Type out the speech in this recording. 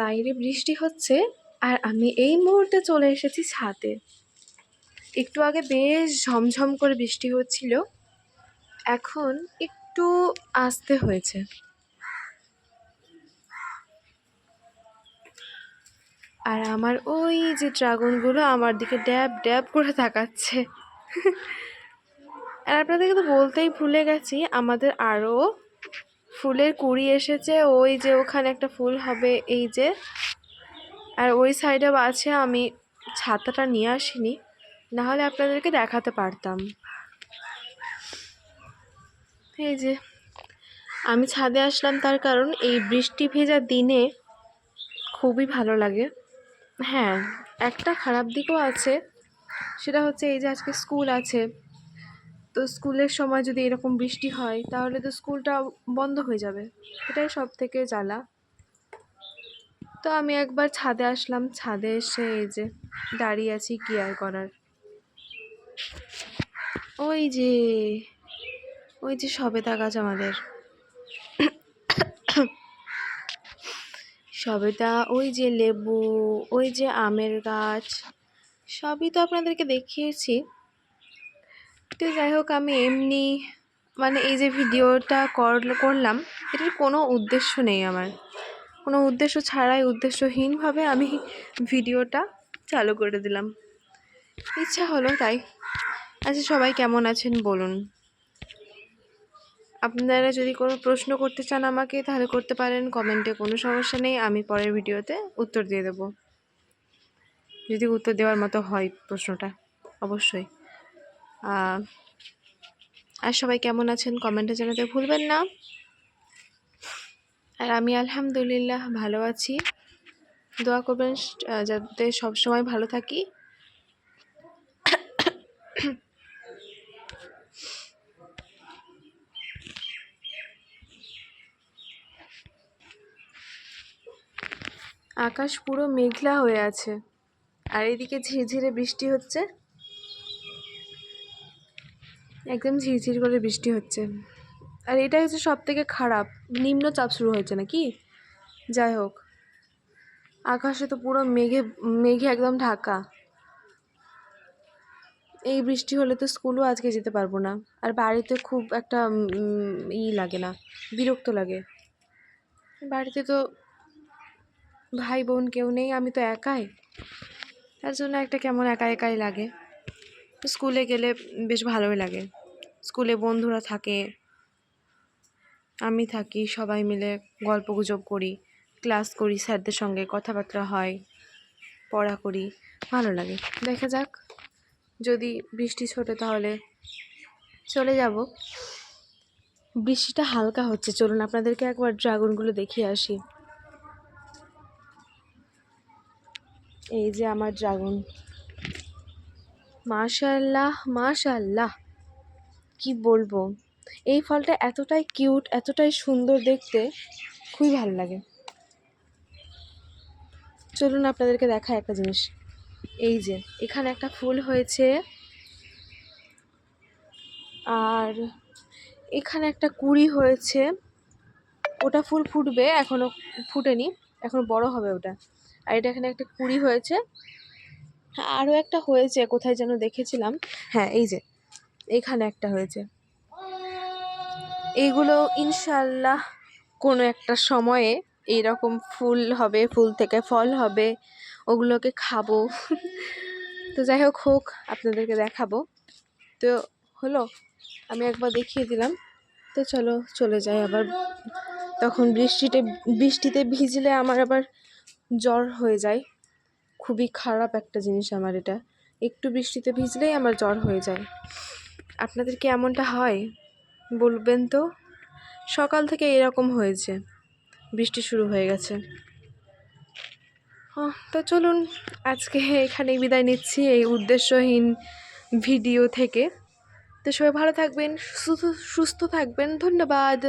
বাইরে বৃষ্টি হচ্ছে আর আমি এই মুহূর্তে চলে এসেছি ছাদে। একটু আগে বেশ ঝমঝম করে বৃষ্টি হচ্ছিল, এখন একটু আস্তে হয়েছে। আর আমার ওই যে ড্রাগনগুলো আমার দিকে ড্যাব ড্যাব করে তাকাচ্ছে। আর আপনাদেরকে তো বলতেই ভুলে গেছি, আমাদের আরও ফুলের কুড়ি এসেছে, ওই যে ওখানে একটা ফুল হবে, এই যে। আর ওই সাইডেও আছে, আমি ছাতাটা নিয়ে আসিনি, নাহলে আপনাদেরকে দেখাতে পারতাম। এই যে, আমি ছাদে আসলাম তার কারণ এই বৃষ্টি ভেজা দিনে খুবই ভালো লাগে। হ্যাঁ একটা খারাপ দিকও আছে, সেটা হচ্ছে এই যে আজকে স্কুল আছে তো স্কুলের সময় যদি এরকম বৃষ্টি হয়, তাহলে তো স্কুলটা বন্ধ হয়ে যাবে। এটাই সব থেকে জ্বালা। তো আমি একবার ছাদে আসলাম। ছাদে এসে এই যে দাঁড়িয়ে আছি কি আর করার। ওই যে ওই যে সবেদা গাছ আমাদের। সবেদা, ওই যে লেবু, ওই যে আমের গাছ, সবই তো আপনাদেরকে দেখিয়েছি। তো যাই হোক, আমি এমনি মানে এই যে ভিডিওটা করলাম, এটার কোনো উদ্দেশ্য নেই আমার। কোনো উদ্দেশ্য ছাড়াই উদ্দেশ্যহীনভাবে আমি ভিডিওটা চালু করে দিলাম। ইচ্ছা হলো তাই। আচ্ছা সবাই কেমন আছেন বলুন। আপনারা যদি কোনো প্রশ্ন করতে চান আমাকে, তাহলে করতে পারেন। কমেন্টে কোনো সমস্যা নেই। আমি পরের ভিডিওতে উত্তর দিয়ে দেব। যদি উত্তর দেওয়ার মতো হয় প্রশ্নটা, অবশ্যই। আর সবাই কেমন আছেন কমেন্টে জানাতে ভুলবেন না। আর আমি আলহামদুলিল্লাহ ভালো আছি। দোয়া করবেন যাতে সবসময় ভালো থাকি। আকাশ পুরো মেঘলা হয়ে আছে। আর এদিকে ঝিরঝিরে বৃষ্টি হচ্ছে। একদম ঝিরঝির করে বৃষ্টি হচ্ছে। আর এটাই হচ্ছে সব থেকে খারাপ নিম্নচাপ শুরু হয়েছে নাকি? যাই হোক। আকাশে তো পুরো মেঘে মেঘে একদম ঢাকা। এই বৃষ্টি হলে তো স্কুলও আজকে যেতে পারব না। আর বাড়িতে খুব একটা ই লাগে না, বিরক্ত লাগে। বাড়িতে তো ভাই বোন কেউ নেই, আমি তো একাই। তার জন্য একটা কেমন একা একাই লাগে। স্কুলে গেলে বেশ ভালোই লাগে। স্কুলে বন্ধুরা থাকে, আমি থাকি, সবাই মিলে গল্প গুজব করি, ক্লাস করি, স্যারদের সঙ্গে কথাবার্তা হয়, পড়া করি, ভালো লাগে। দেখা যাক, যদি বৃষ্টি ছোটে তাহলে চলে যাব। বৃষ্টিটা হালকা হচ্ছে, চলুন আপনাদেরকে একবার ড্রাগনগুলো দেখিয়ে আসি। এই যে আমার ড্রাগন। মাশাল্লাহ মাশাল্লাহ। কি বলব? এই ফলটা এতটাই কিউট এতটাই সুন্দর দেখতে, খুবই ভালো লাগে। চলুন আপনাদেরকে দেখায় একটা জিনিস। এই যে, এখানে একটা ফুল হয়েছে। আর এখানে একটা কুড়ি হয়েছে। ওটা ফুল ফুটবে এখনও ফুটেনি, এখন বড় হবে ওটা। আর এটা এখানে একটা কুড়ি হয়েছে। হ্যাঁ আরও একটা হয়েছে, কোথায় যেন দেখেছিলাম। হ্যাঁ এই যে এখানে একটা হয়েছে। এইগুলো ইনশাল্লাহ কোনো একটা সময়ে এইরকম ফুল হবে, ফুল থেকে ফল হবে, ওগুলোকে খাব। তো যাই হোক হোক, আপনাদেরকে দেখাবো। তো হলো, আমি একবার দেখিয়ে দিলাম। তো চলো, চলে যাই আবার। তখন বৃষ্টিতে বৃষ্টিতে ভিজলে আমার আবার জ্বর হয়ে যায়। খুবই খারাপ একটা জিনিস আমার এটা। একটু বৃষ্টিতে ভিজলেই আমার জ্বর হয়ে যায়। আপনাদের কি এমনটা হয়? বলবেন তো। সকাল থেকে এরকম হয়েছে। বৃষ্টি শুরু হয়ে গেছে। তো চলুন, আজকে এখানে বিদায় নিচ্ছি এই উদ্দেশ্যহীন ভিডিও থেকে। তো সবাই ভালো থাকবেন সুস্থ থাকবেন। ধন্যবাদ।